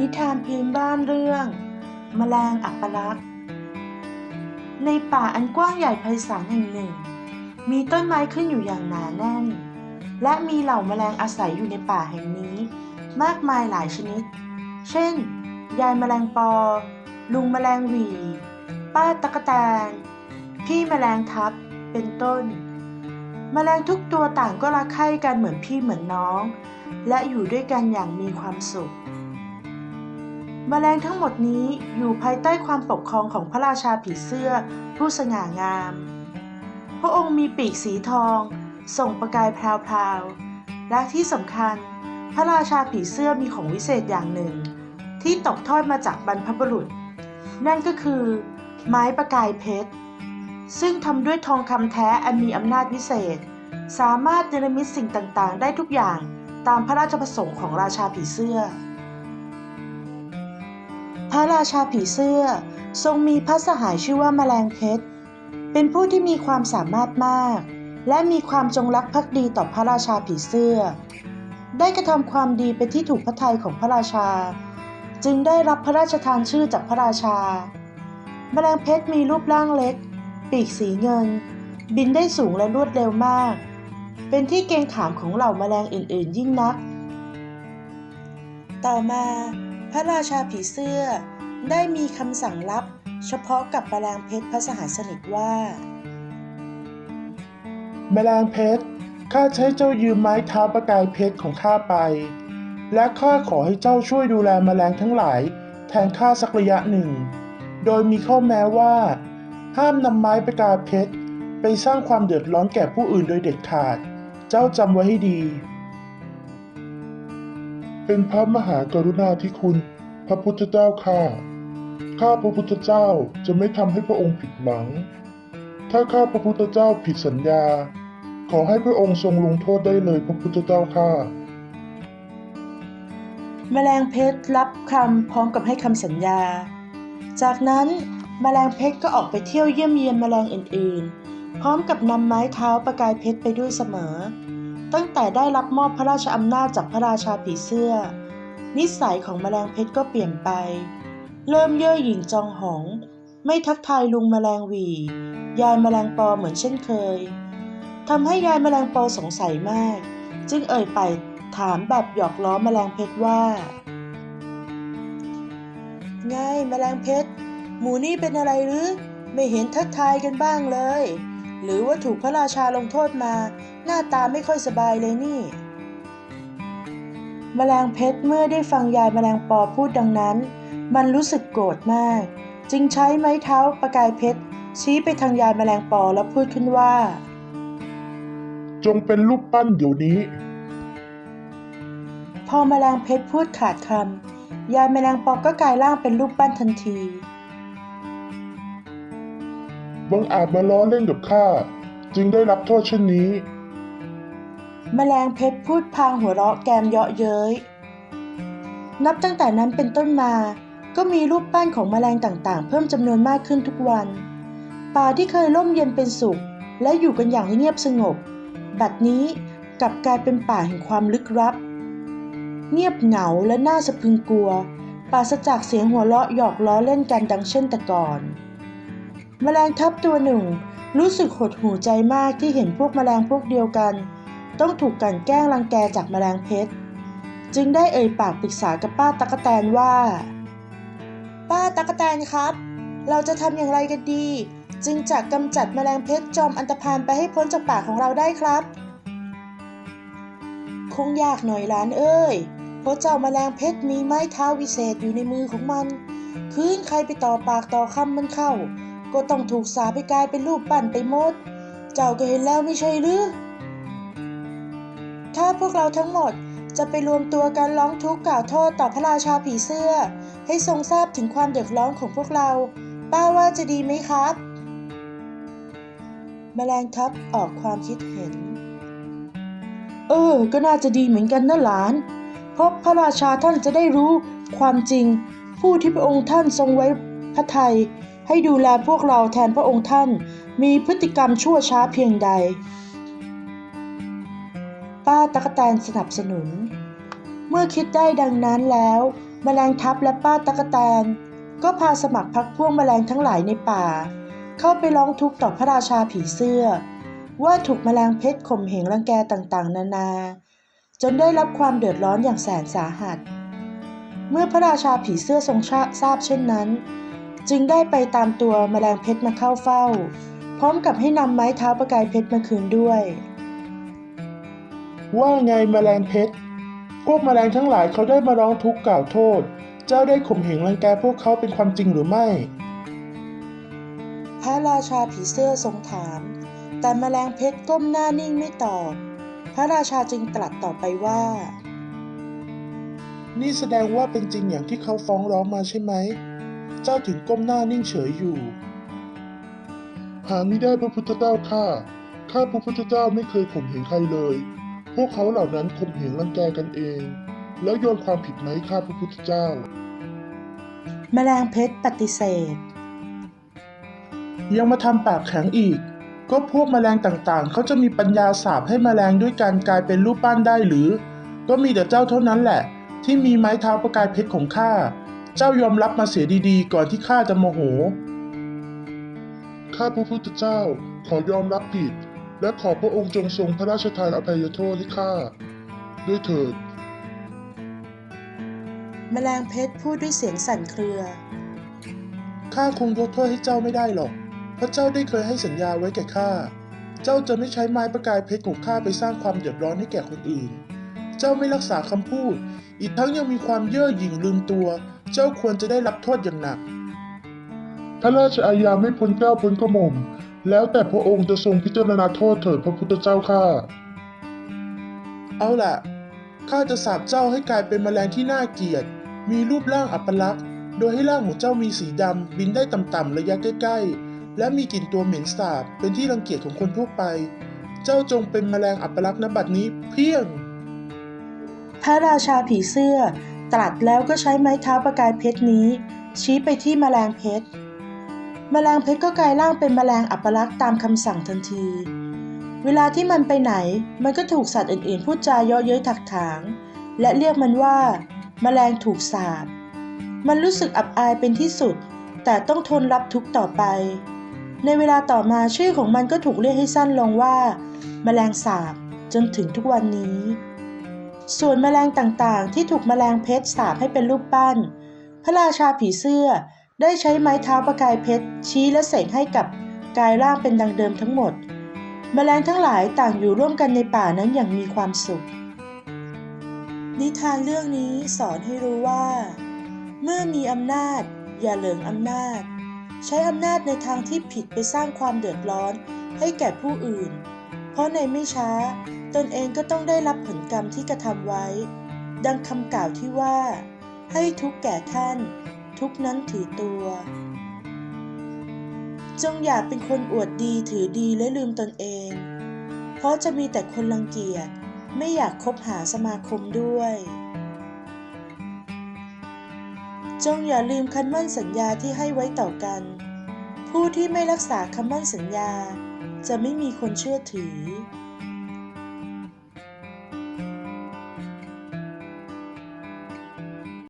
นิทานพื้นบ้านเรื่อง แมลงอัปลักษณ์ในป่าอันกว้างใหญ่ไพศาลแห่งหนึ่ง มีต้นไม้ขึ้นอยู่อย่างหนาแน่น และมีเหล่าแมลงอาศัยอยู่ในป่าแห่งนี้ มากมายหลายชนิด เช่น ยายแมลงปอ ลุงแมลงหวี ป้าตะกะแตน พี่แมลงทับ เป็นต้น แมลงทุกตัวต่างก็รักใคร่กันเหมือนพี่เหมือนน้อง และอยู่ด้วยกันอย่างมีความสุข แมลงทั้งหมดนี้อยู่ภายใต้ความปกครองของพระราชาผีเสื้อ ผู้สง่างาม พระองค์มีปีกสีทอง ส่งประกายแพรวๆ และที่สำคัญ พระราชาผีเสื้อมีของวิเศษอย่างหนึ่ง ที่ตกทอดมาจากบรรพบุรุษ นั่นก็คือ ไม้ประกายเพชร ซึ่งทำด้วยทองคำแท้อันมีอำนาจวิเศษ สามารถเนรมิตสิ่งต่างๆ ได้ทุกอย่างตามพระราชประสงค์ของราชาผีเสื้อ ระราชาผีเสื้อ ทรงมีพระสหายชื่อว่าแมลงเพชร เป็นผู้ที่มีความสามารถมาก และมีความจงรักภักดีต่อพระราชาผีเสื้อ ได้กระทำความดีเป็นที่ถูกพระทัยของพระราชา จึงได้รับพระราชทานชื่อจากพระราชา แมลงเพชรมีรูปร่างเล็ก ปีกสีเงิน บินได้สูงและรวดเร็วมาก เป็นที่เกรงขามของเหล่าแมลงอื่น ๆ ยิ่งนัก ต่อมา พระราชาผีเสื้อได้มีคำสั่งลับเฉพาะกับแมลงเพชรพระสหายสนิทว่า แมลงเพชรข้าใช้เจ้ายืมไม้เท้าประกายเพชรของข้าไป และข้าขอให้เจ้าช่วยดูแลแมลงทั้งหลาย แทนข้าสักระยะหนึ่ง โดยมีข้อแม้ว่า ห้ามนำไม้ประกายเพชรไปสร้างความเดือดร้อนแก่ผู้อื่นโดยเด็ดขาด เจ้าจำไว้ให้ดี เป็นพระมหากรุณาธิคุณ พระพุทธเจ้าข้า ข้าพระพุทธเจ้าจะไม่ทำให้พระองค์ผิดหวัง ถ้าข้าพระพุทธเจ้าผิดสัญญา ขอให้พระองค์ทรงลงโทษได้เลยพระพุทธเจ้าข้า แมลงเพชรรับคำพร้อมกับให้คำสัญญา จากนั้นแมลงเพชรก็ออกไปเที่ยวเยี่ยมเยียนแมลงอื่นๆ พร้อมกับนำไม้เท้าประกายเพชรไปด้วยเสมอ ตั้งแต่ได้รับมอบพระราชอำนาจจากพระราชาผีเสื้อ นิสัยของแมลงเพชรก็เปลี่ยนไป เริ่มเย่อหยิ่งจองหอง ไม่ทักทายลุงแมลงหวี ยายแมลงปอเหมือนเช่นเคยทำให้ยายแมลงปอสงสัยมาก จึงเอ่ยไปถามแบบหยอกล้อแมลงเพชรว่า ไงแมลงเพชรหมูนี่เป็นอะไรหรือ ไม่เห็นทักทายกันบ้างเลย หรือว่าถูกพระราชาลงโทษมา หน้าตาไม่ค่อยสบายเลยนี่แมลงเพชรเมื่อได้ฟังยายแมลงปอพูดดังนั้น มันรู้สึกโกรธมาก จึงใช้ไม้เท้าประกายเพชร ชี้ไปทางยายแมลงปอแล้วพูดขึ้นว่า จงเป็นรูปปั้นเดี๋ยวนี้ พอแมลงเพชรพูดขาดคำยายแมลงปอก็กลายร่างเป็นรูปปั้นทันทีบังอาจมาล้อเล่นกับข้า จึงได้รับโทษเช่นนี้ แมลงเพชรพูดพางหัวเราะแกมเยาะเย้ย นับตั้งแต่นั้นเป็นต้นมา ก็มีรูปปั้นของแมลงต่างๆ เพิ่มจำนวนมากขึ้นทุกวัน ป่าที่เคยร่มเย็นเป็นสุข และอยู่กันอย่างเงียบสงบ บัดนี้กลับกลายเป็นป่าแห่งความลึกลับ เงียบเหงาและน่าสะพึงกลัวปราศจากเสียงหัวเราะหยอกล้อเล่นกันดังเช่นแต่ก่อน แมลงทับตัวหนึ่ง รู้สึกหดหูใจมากที่เห็นพวกแมลงพวกเดียวกัน ต้องถูกกันแกล้งรังแกจากแมลงเพชร จึงได้เอ่ยปากปรึกษากับป้าตะกแตนว่า ป้าตะกแตนครับ เราจะทำอย่างไรกันดี จึงจะกำจัดแมลงเพชรจอมอันตพานไปให้พ้นจากป่าของเราได้ครับ คงยากหน่อยหลานเอ้ยเพราะเจ้าแมลงเพชรมีไม้เท้าวิเศษอยู่ในมือของมัน คืนใครไปต่อปากต่อคำมันเข้า ก็ต้องถูกสาไปกลายเป็นรูปปั้นไปหมด เจ้าก็เห็นแล้วไม่ใช่หรือ ถ้าพวกเราทั้งหมดจะไปรวมตัวกันร้องทุกข์กล่าวโทษต่อพระราชาผีเสื้อ ให้ทรงทราบถึงความเดือดร้อนของพวกเรา ป้าว่าจะดีไหมครับ แมลงทับออกความคิดเห็น เออ ก็น่าจะดีเหมือนกันนะหลาน เพราะพระราชาท่านจะได้รู้ความจริง ผู้ที่พระองค์ท่านทรงไว้พระทัยให้ดูแลพวกเราแทนพระองค์ท่าน มีพฤติกรรมชั่วช้าเพียงใด ป้าตะกแตนสนับสนุน เมื่อคิดได้ดังนั้นแล้วแมลงทับและป้าตะกแตน ก็พาสมัครพักพวกแมลงทั้งหลายในป่า เข้าไปร้องทุกข์ต่อพระราชาผีเสื้อ ว่าถูกแมลงเพชรข่มเหงรังแกต่างๆ นานา จนได้รับความเดือดร้อนอย่างแสนสาหัส เมื่อพระราชาผีเสื้อทรงทราบเช่นนั้น จึงได้ไปตามตัวแมลงเพชรมาเข้าเฝ้า พร้อมกับให้นำไม้เท้าประกายเพชรมาคืนด้วย ว่าไงแมลงเพชร พวกแมลงทั้งหลายเขาได้มาร้องทุกข์กล่าวโทษ เจ้าได้ข่มเหงรังแกพวกเขาเป็นความจริงหรือไม่ พระราชาผีเสื้อทรงถาม แต่แมลงเพชรก้มหน้านิ่งไม่ตอบ พระราชาจึงตรัสต่อไปว่า นี่แสดงว่าเป็นจริงอย่างที่เขาฟ้องร้องมาใช่ไหม เจ้าถึงก้มหน้านิ่งเฉยอยู่ หาไม่ได้พระพุทธเจ้าข้าข้าพระพุทธเจ้าไม่เคยข่มเหงใครเลย พวกเขาเหล่านั้นข่มเหงรังแกกันเอง แล้วโยนความผิดมาให้ข้าพระพุทธเจ้า แมลงเพชรปฏิเสธ ยังมาทำปากแข็งอีก ก็พวกแมลงต่างๆ เขาจะมีปัญญาสาบให้แมลงด้วยการกลายเป็นรูปปั้นได้หรือ ก็มีแต่เจ้าเท่านั้นแหละ ที่มีไม้เท้าประกายเพชรของข้า เจ้ายอมรับมาเสียดีๆ ก่อนที่ข้าจะโมโห ข้าพระพุทธเจ้าขอยอมรับผิด และขอพระองค์จงทรงพระราชทานอภัยโทษให้ข้าด้วยเถิด แมลงเพชรพูดด้วยเสียงสั่นเครือ ข้าคงยกโทษให้เจ้าไม่ได้หรอกเพราะเจ้าได้เคยให้สัญญาไว้แก่ข้า เจ้าจะไม่ใช้ไม้ประกายเพชรของข้าไปสร้างความเดือดร้อนให้แก่คนอื่น เจ้าไม่รักษาคำพูด อีกทั้งยังมีความเย่อหยิ่งลืมตัว เจ้าควรจะได้รับโทษอย่างหนัก พระราชอาญาไม่พ้นเกล้าพ้นกระหม่อม แล้วแต่พระองค์จะทรงพิจารณาโทษเถิดพระพุทธเจ้าข้าเอาล่ะ ข้าจะสาบเจ้าให้กลายเป็นแมลงที่น่าเกลียด มีรูปร่างอัปลักษณ์ โดยให้ร่างของเจ้ามีสีดำ บินได้ต่ำๆระยะใกล้ๆ และมีกลิ่นตัวเหม็นสาบ เป็นที่รังเกียจของคนทั่วไป เจ้าจงเป็นแมลงอัปลักษณ์ณบัดนี้เพียง พระราชาผีเสื้อ ตรัสแล้วก็ใช้ไม้เท้าประกายเพชรนี้ ชี้ไปที่แมลงเพชร แมลงเพชรก็กลายร่างเป็นแมลงอัปลักษ์ตามคำสั่งทันที เวลาที่มันไปไหน มันก็ถูกสัตว์อื่นๆพูดจาเยาะเย้ยถักถาง และเรียกมันว่า แมลงถูกสาปมันรู้สึกอับอายเป็นที่สุด แต่ต้องทนรับทุกข์ต่อไป ในเวลาต่อมาชื่อของมันก็ถูกเรียกให้สั้นลงว่า แมลงสาบจนถึงทุกวันนี้ ส่วนแมลงต่างๆ ที่ถูกแมลงเพชรสาบให้เป็นรูปปั้น พระราชาผีเสื้อ ได้ใช้ไม้เท้าประกายเพชร ชี้และเสกให้กับกายร่างเป็นดังเดิมทั้งหมด แมลงทั้งหลายต่างอยู่ร่วมกันในป่านั้นอย่างมีความสุข นิทานเรื่องนี้สอนให้รู้ว่า เมื่อมีอำนาจ อย่าเหลิงอำนาจ ใช้อำนาจในทางที่ผิดไปสร้างความเดือดร้อนให้แก่ผู้อื่น เพราะในไม่ช้า ตนเองก็ต้องได้รับผลกรรมที่กระทำไว้ ดังคำกล่าวที่ว่า ให้ทุกแก่ท่าน ทุกนั้นถือตัว จงอย่าเป็นคนอวดดีถือดีและลืมตนเอง เพราะจะมีแต่คนรังเกียจไม่อยากคบหาสมาคมด้วย จงอย่าลืมคำมั่นสัญญาที่ให้ไว้ต่อกัน ผู้ที่ไม่รักษาคำมั่นสัญญาจะไม่มีคนเชื่อถือ